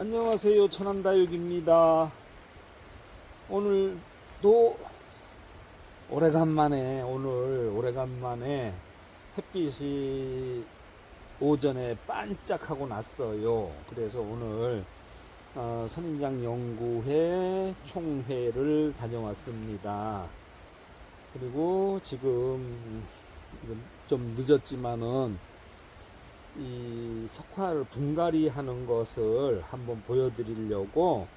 안녕하세요. 천안다육입니다. 오늘도 오래간만에, 오늘 오래간만에 햇빛이 오전에 반짝하고 났어요. 그래서 오늘 어, 선인장 연구회 총회를 다녀왔습니다. 그리고 지금 좀 늦었지만은 이 석화를 분갈이 하는 것을 한번 보여드리려고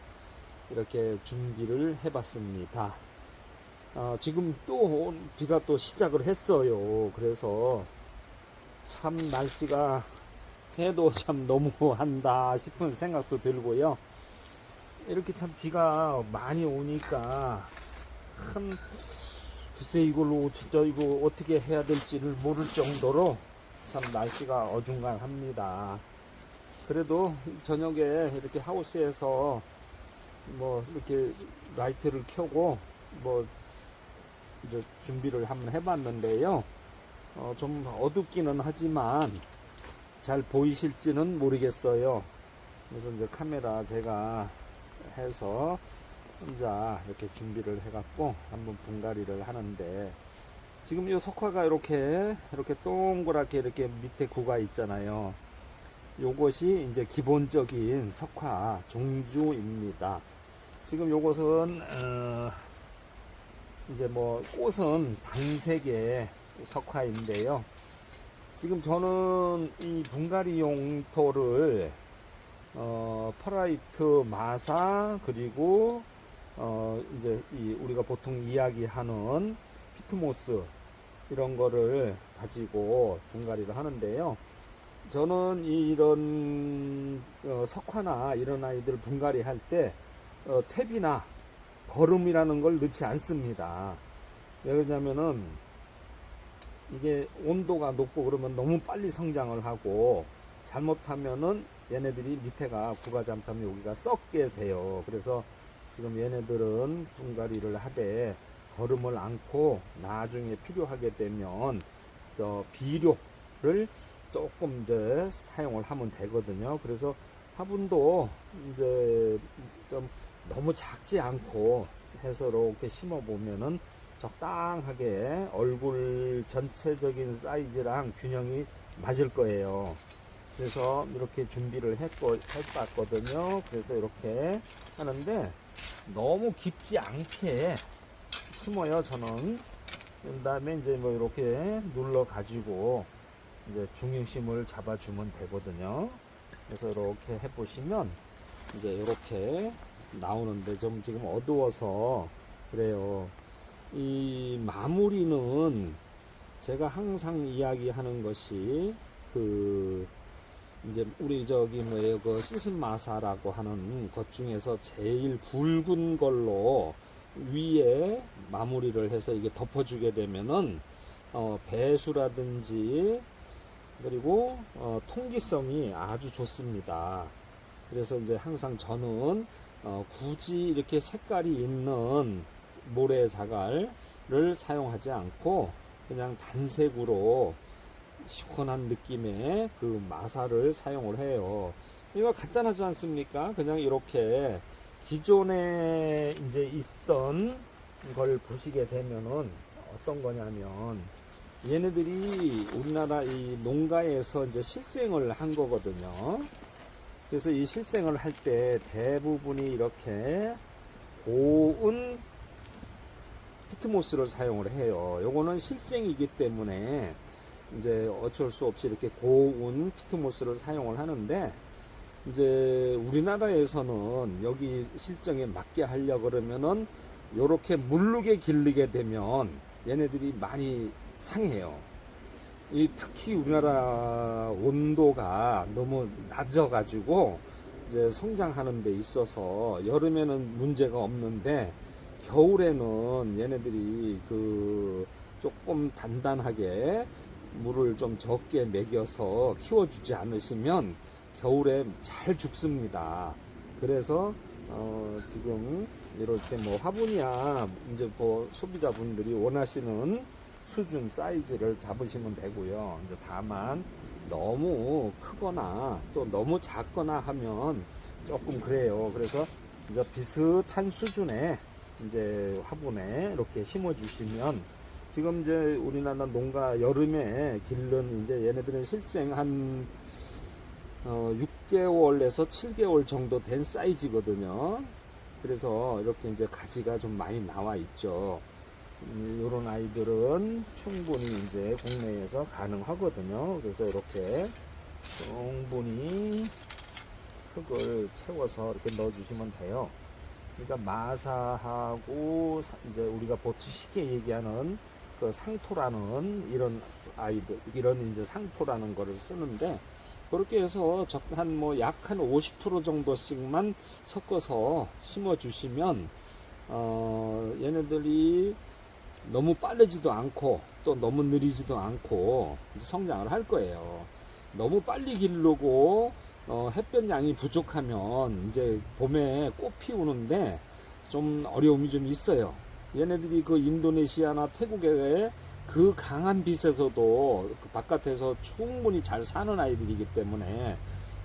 이렇게 준비를 해봤습니다. 어, 지금 또 비가 또 시작을 했어요. 그래서 참 날씨가 해도 참 너무한다 싶은 생각도 들고요. 이렇게 참 비가 많이 오니까 참 글쎄 이걸로 진짜 이거 어떻게 해야 될지를 모를 정도로 참 날씨가 어중간합니다. 그래도 저녁에 이렇게 하우스에서 뭐 이렇게 라이트를 켜고 뭐 이제 준비를 한번 해봤는데요. 어, 좀 어둡기는 하지만 잘 보이실지는 모르겠어요. 그래서 이제 카메라 제가 해서 혼자 이렇게 준비를 해갖고 한번 분갈이를 하는데 지금 이 석화가 이렇게 이렇게 동그랗게 이렇게 밑에 구가 있잖아요. 요것이 이제 기본적인 석화 종주입니다. 지금 요것은 어 이제 뭐 꽃은 단색의 석화인데요. 지금 저는 이 분갈이 용토를 어 퍼라이트 마사 그리고 어 이제 이 우리가 보통 이야기하는 피트모스 이런 거를 가지고 분갈이를 하는데요. 저는 이런 어, 석화나 이런 아이들 분갈이 할때 어, 탭이나 거름이라는 걸 넣지 않습니다. 왜 그러냐면은 이게 온도가 높고 그러면 너무 빨리 성장을 하고 잘못하면은 얘네들이 밑에가 구가 잘못하면 여기가 썩게 돼요. 그래서 지금 얘네들은 분갈이를 하되 거름을 않고 나중에 필요하게 되면 저 비료를 조금 이제 사용을 하면 되거든요. 그래서 화분도 이제 좀 너무 작지 않고 해서 이렇게 심어 보면은 적당하게 얼굴 전체적인 사이즈랑 균형이 맞을 거예요. 그래서 이렇게 준비를 했고, 했봤거든요. 그래서 이렇게 하는데 너무 깊지 않게 심어요, 저는. 그 다음에 이제 뭐 이렇게 눌러 가지고 이제 중심을 잡아주면 되거든요. 그래서 이렇게 해 보시면 이제 이렇게 나오는데 좀 지금 어두워서 그래요. 이 마무리는 제가 항상 이야기하는 것이 그 이제 우리 저기 뭐예요 그 시슨 마사라고 하는 것 중에서 제일 굵은 걸로 위에 마무리를 해서 이게 덮어주게 되면은 어 배수라든지 그리고 어 통기성이 아주 좋습니다. 그래서 이제 항상 저는 어 굳이 이렇게 색깔이 있는 모래 자갈을 사용하지 않고 그냥 단색으로 시원한 느낌의 그 마사를 사용을 해요. 이거 간단하지 않습니까? 그냥 이렇게 기존에 이제 있던 걸 보시게 되면은 어떤 거냐면 얘네들이 우리나라 이 농가에서 이제 실생을 한 거거든요. 그래서 이 실생을 할 때 대부분이 이렇게 고운 피트모스를 사용을 해요. 요거는 실생이기 때문에 이제 어쩔 수 없이 이렇게 고운 피트모스를 사용을 하는데 이제 우리나라에서는 여기 실정에 맞게 하려 그러면은 요렇게 물르게 길르게 되면 얘네들이 많이 상해요. 이 특히 우리나라 온도가 너무 낮아가지고 이제 성장하는 데 있어서 여름에는 문제가 없는데 겨울에는 얘네들이 그 조금 단단하게 물을 좀 적게 먹여서 키워주지 않으시면 겨울에 잘 죽습니다. 그래서 어 지금 이렇게 뭐 화분이야 이제 뭐 소비자분들이 원하시는 수준 사이즈를 잡으시면 되고요. 이제 다만 너무 크거나 또 너무 작거나 하면 조금 그래요. 그래서 이제 비슷한 수준의 이제 화분에 이렇게 심어주시면 지금 이제 우리나라 농가 여름에 기른 이제 얘네들은 실생 한 어, 6개월에서 7개월 정도 된 사이즈거든요. 그래서 이렇게 이제 가지가 좀 많이 나와 있죠. 이런 아이들은 충분히 이제 국내에서 가능하거든요. 그래서 이렇게 충분히 흙을 채워서 이렇게 넣어주시면 돼요. 그러니까 마사하고 사- 이제 우리가 보통 쉽게 얘기하는 그 상토라는 이런 아이들, 이런 이제 상토라는 거를 쓰는데 그렇게 해서 한 뭐 약 한 50% 정도씩만 섞어서 심어 주시면 어 얘네들이 너무 빠르지도 않고 또 너무 느리지도 않고 성장을 할 거예요. 너무 빨리 기르고 어, 햇볕 양이 부족하면 이제 봄에 꽃 피우는데 좀 어려움이 좀 있어요. 얘네들이 그 인도네시아나 태국의 그 강한 빛에서도 그 바깥에서 충분히 잘 사는 아이들이기 때문에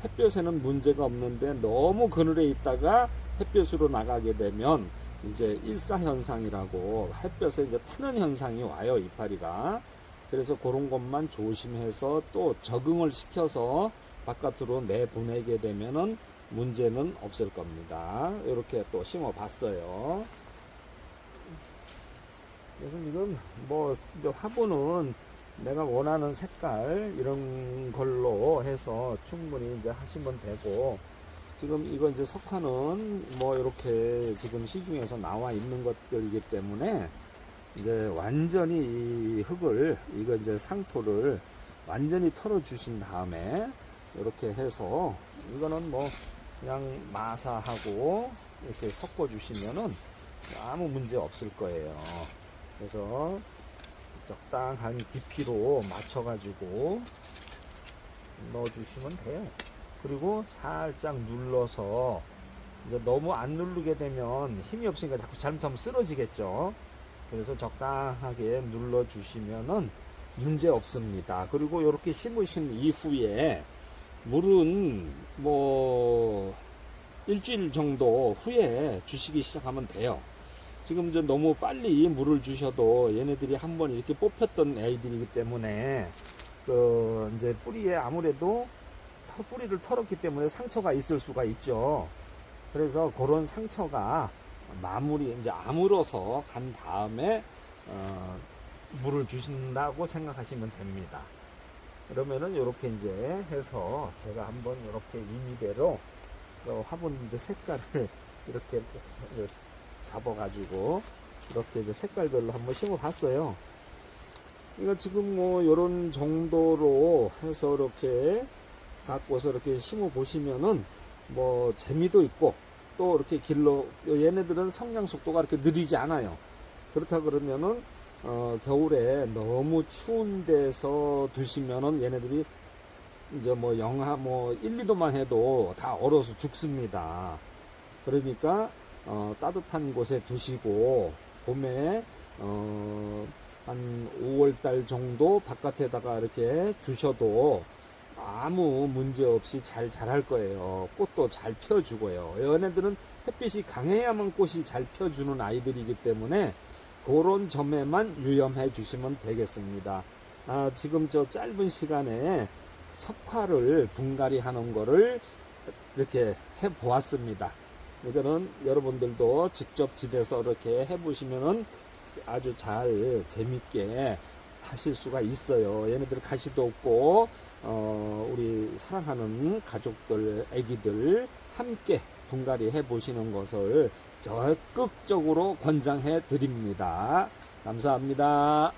햇볕에는 문제가 없는데 너무 그늘에 있다가 햇볕으로 나가게 되면 이제 일사 현상이라고 햇볕에 이제 타는 현상이 와요 이파리가 그래서 그런 것만 조심해서 또 적응을 시켜서 바깥으로 내보내게 되면은 문제는 없을 겁니다. 이렇게 또 심어 봤어요. 그래서 지금 뭐 화분은 내가 원하는 색깔 이런 걸로 해서 충분히 이제 하시면 되고 지금 이거 이제 석화는 뭐 이렇게 지금 시중에서 나와 있는 것들이기 때문에 이제 완전히 이 흙을 이거 이제 상토를 완전히 털어 주신 다음에 이렇게 해서 이거는 뭐 그냥 마사하고 이렇게 섞어 주시면은 아무 문제 없을 거예요. 그래서 적당한 깊이로 맞춰 가지고 넣어 주시면 돼요. 그리고 살짝 눌러서 너무 안 누르게 되면 힘이 없으니까 자꾸 잘못하면 쓰러지겠죠. 그래서 적당하게 눌러 주시면은 문제 없습니다. 그리고 이렇게 심으신 이후에 물은 뭐 일주일 정도 후에 주시기 시작하면 돼요. 지금 이제 너무 빨리 물을 주셔도 얘네들이 한 번 이렇게 뽑혔던 애들이기 때문에 그 이제 뿌리에 아무래도 터- 뿌리를 털었기 때문에 상처가 있을 수가 있죠. 그래서 그런 상처가 마무리 이제 아물어서 간 다음에 어, 물을 주신다고 생각하시면 됩니다. 그러면은 이렇게 이제 해서 제가 한번 이렇게 임의대로 그 화분 이제 색깔을 이렇게 잡아가지고 이렇게 이제 색깔별로 한번 심어봤어요. 이거 지금 뭐 이런 정도로 해서 이렇게 갖고서 이렇게 심어 보시면은 뭐 재미도 있고 또 이렇게 길러 얘네들은 성장 속도가 이렇게 느리지 않아요. 그렇다 그러면은 어, 겨울에 너무 추운 데서 두시면은 얘네들이 이제 뭐 영하 뭐 1, 2도만 해도 다 얼어서 죽습니다. 그러니까 어, 따뜻한 곳에 두시고 봄에 어, 한 5월 달 정도 바깥에다가 이렇게 두셔도 아무 문제 없이 잘 자랄 거예요. 꽃도 잘 펴주고요. 얘네들은 햇빛이 강해야만 꽃이 잘 펴주는 아이들이기 때문에 그런 점에만 유념해 주시면 되겠습니다. 아, 지금 저 짧은 시간에 석화를 분갈이 하는 거를 이렇게 해 보았습니다. 이거는 여러분들도 직접 집에서 이렇게 해 보시면은 아주 잘 재밌게 하실 수가 있어요. 얘네들 가시도 없고 어, 우리 사랑하는 가족들, 아기들 함께 분갈이 해 보시는 것을 적극적으로 권장해 드립니다. 감사합니다.